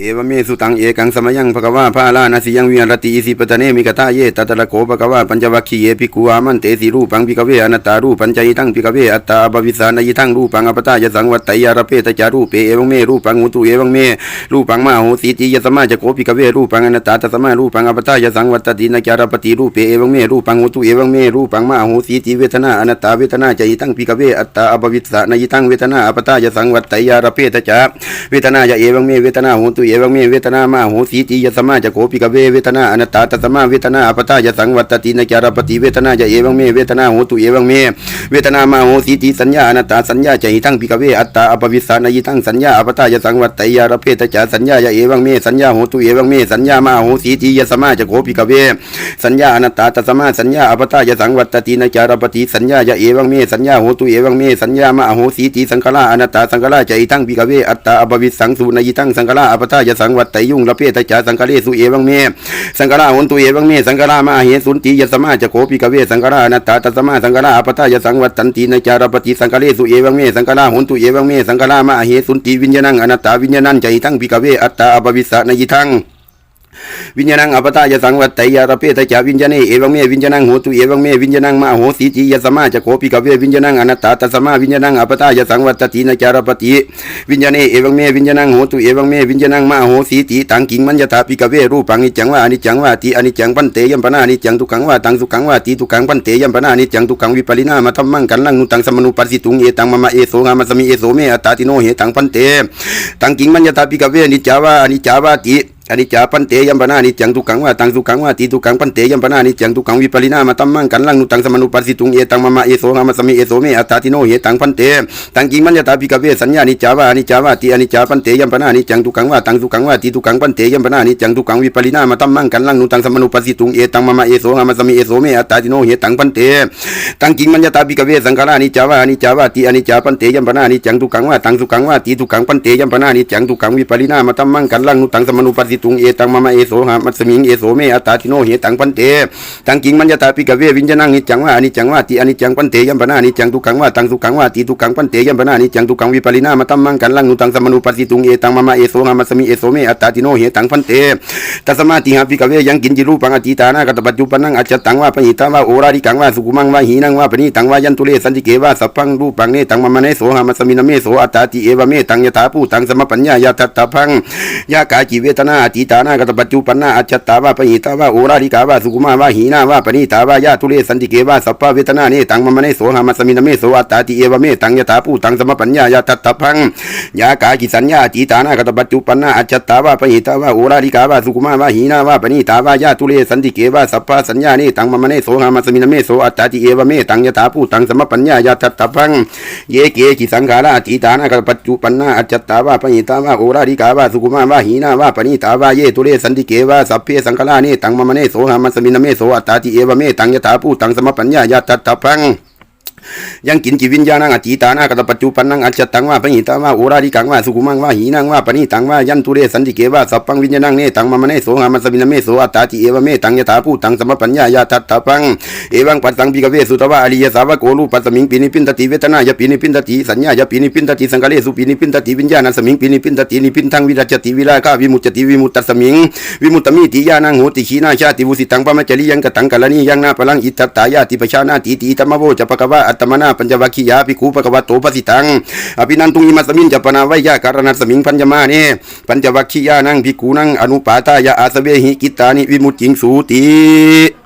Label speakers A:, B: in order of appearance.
A: เอวเมสุตังเอกังสมยังภะควาพาลานาสิยังวิหารติอิสิปตะเนมิกตาเยตตะระโกภะควาปัญจวัคคีเยภิกขุอามันเตสิรูปังภิกเวอนัตตารูปัญจยิตังภิกเวอัตตาบวิสานายิตังรูปังอปตายสังวัตตยารเพตจารูปเปเอวเมรูปังหุตุเอวเมรูปังมาโหสีติยสมาจโกภิกเวรูปังอนัตตาตสมารูปังอปตายสังวัตตินาจารปฏิรูปเปเอวเมรูปังหุตุเอวเมรูปังมาโหสีติเวทนาอนัตตาเวทนาจยิตังภิกเวอัตตาอบวิสานายิตังเวทนาอปตายสังวัตตยารเพตจาเวทนายเอวเมเวทนาโหตุเอวังเมเวทนามาโหสีติยสมาจะโกภิกเวเวทนาอนัตตาตสมาเวทนาอปตายสังวัตตินาจารปฏิเวทนาจะเอวังเมเวทนาโหตุเอวังเมเวทนามาโหสีติสัญญาอนัตตาสัญญาจยิตังภิกเวอัตตาอบวิสานยิตังสัญญาอปตายสังวัตตยารเพตจาสัญญาจะเอวังเมสัญญาโหตุเอวังเมสัญญามาโหสีติยสมาจะโกภิกเวสัญญาอนัตตาตสมาสัญญาอปตายสังวัตตินาจารปฏิสัญญาจะเอวังเมสัญญาโหตุเอวังเมสัญญามาโหสีติสังฆราอนัตตาสังฆราจยิตังภิกเวอัตตาอบวิสังสุนยิตังสังฆราอปตายสังวัตไตยุ่งละเพตจาสังฆเลสุเอวังเมสังกราหุนตุเอวังเมสังกรามาเหสุนติยสมาจะโคปิกเวสังกรานัตตาตสมาสังกราอปตายสังวัตตันตินจารปฏิสังฆเลสุเอวังเมสังกราหุนตุเอวังเมสังกรามาเหสุนติวิญญาณังอนัตตาวิญญาณังใจทั้งปิกเวอัตตาอบวิสานยิทัง วิญญาณังอปตายสังวัตไตยารเพตจาวิญญาณเอวังเมวิญญาณังโหตุเอวังเมวิญญาณังมาโหสีจิยสมาจะโคปิกเววิญญาณังอนัตตาตสมาวิญญาณังอปตายสังวัตตินจารปฏิวิญญาณเอวังเมวิญญาณังโหตุเอวังเมวิญญาณังมาโหสีติตังกิงมัญญตาปิกเวรูปังนิจังวาอนิจังวาติอนิจังปันเตยัมปนาอนิจังทุกังวาตังสุขังวาติทุกังปันเตยัมปนาอนิจังทุกังวิปริณามาธรรมังกันลังนุตังสมนุปัสสิตุงเอตังมะมะเอโสงามสมิเอโสเมอัตตาติโนเหตังปันเตตังกิงมัญญตาปิกเวนิจาวาอนิจาวาติ อนิจจาปันเตยัมปนานิจังทุกขังว่าตังสุขังว่าตีทุกขังปันเตยัมปนานิจังทุกขังวิปริณามาตัมมังกันลังนุตังสมนุปัสสิตุงเอตังมะมะเอโสหามาสมิเอโสเมอัตตาติโนเหตังปันเตตังกิงมัญญตาปิกเวสัญญานิจาวาอนิจาวาตีอนิจจาปันเตยัมปนานิจังทุกขังว่าตังสุขังว่าตีทุกขังปันเตยัมปนานิจังทุกขังวิปริณามาตัมมังกันลังนุตังสมนุปัสสิตุงเอตังมะมะเอโสหามาสมิเอโสเมอัตตาติโนเหตังปันเตตังกิงมัญญตาปิกเวสังขารานิจาวาอนิจาวาตีอนิจจาปันเตยัมปนานิจังทุกขังว่าตังสุขังว่าตีทุกขังปันเตยัมปนานิจังทุกขังวิปริณามาตัมมังกันลังนุตังสมนุปัสสิตุงเอตังมะมะเอโสหามัสมิงเอโสเมอัตตาติโนเหตังปันเตตังกิงมัญญตาปิกเววิญญาณังนิจังว่าอนิจังว่าติอนิจังปันเตยัมปนานิจังทุกขังว่าตังสุขังว่าติทุกขังปันเตยัมปนานิจังทุกขังวิปริณามาตัมมังกันลังนุตังสมนุปัสสิตุงเอตังมะมะเอโสหามัสมิเอโสเมอัตตาติโนเหตังปันเตตัสมาติหาปิกเวยังกินจิรูปังอติตานากัตปัจจุปนังอัจจตังว่าปณิตาว่าโอราริกังว่าสุกุมังว่าหีนังว่าปณิตังว่ายันตุเลสันติเกว่าสัพพังรูปังเนตังมะมะเนโสหามัสมินเมโสอัตตาติเอวเมตังยถาภูตังสมปัญญายาทัตตาพังยากาจิเวทนาติตานากัตปัจจุปนาอัจจตาวาปิตาวาโอราริกาวาสุกุมาวาหีนาวาปณิตาวายาตุเลสันติเกวาสัพพะเวทนาเนตังมมะเนโสหามัสมินะเมโสอัตตาติเอวะเมตังยถาภูตังสมปัญญายาทัตตาพังยากาจิสัญญาอติตานากัตปัจจุปนาอัจจตาวาปิตาวาโอราริกาวาสุกุมาวาหีนาวาปณิตาวายาตุเลสันติเกวาสัพพะสัญญาเนตังมมะเนโสหามัสมินะเมโสอัตตาติเอวะเมตังยถาภูตังสมปัญญายาทัตตาพังเยเกจิสังขาราอติตานากัตปัจจุปนาอัจจตาวาปณิตาวาโอราริกาวาสุกุมาวาหีนาวาปณิตาว่าเยตุเรสันติเกว่าสัพเพสังฆราเนตังมามเนโสหามัสมินะเมโสอัตตาติเอวเมตังยถาภูตังสมปัญญายาตัตตาพัง ยังกินจิวิญญาณังอติตานากัตปัจจุปันนังอัจจตังว่าปณิตาว่าโอราริกังว่าสุกุมังว่าหีนังว่าปณิตังว่ายันตุเรสันติเกว่าสัพพังวิญญาณังเนตังมะมะเนโสหามัสมินเมโสอัตตาติเอวเมตังยถาภูตังสมปัญญายาทัตตาพังเอวังปัสสังปิกเวสุตวะอริยสาวกโกรูปัสสมิงปินิปินตติเวทนายปินิปินตติสัญญายปินิปินตติสังกะเลสุปินิปินตติวิญญาณสมิงปินิปินตตินิปินทังวิรัจติวิราคาวิมุตติวิมุตตสมิงวิมุตตมิติยานังโหติขีนาชาติวุสิตังปะมะจริยังกตังกะลนียังนาพลังอิตตตายาติปชานาติติตมะโวจะปะกวะอัตตมนาปัญจวัคคียาภิกขุปะกวะโตปสิตังอภินันตุงยิมัสมินจะปนาไวยาการณัสมิงพัญญมาเนปัญจวัคคียานังภิกขุนังอนุปาตายาอาสเวหิกิตตานิวิมุตติงสูติ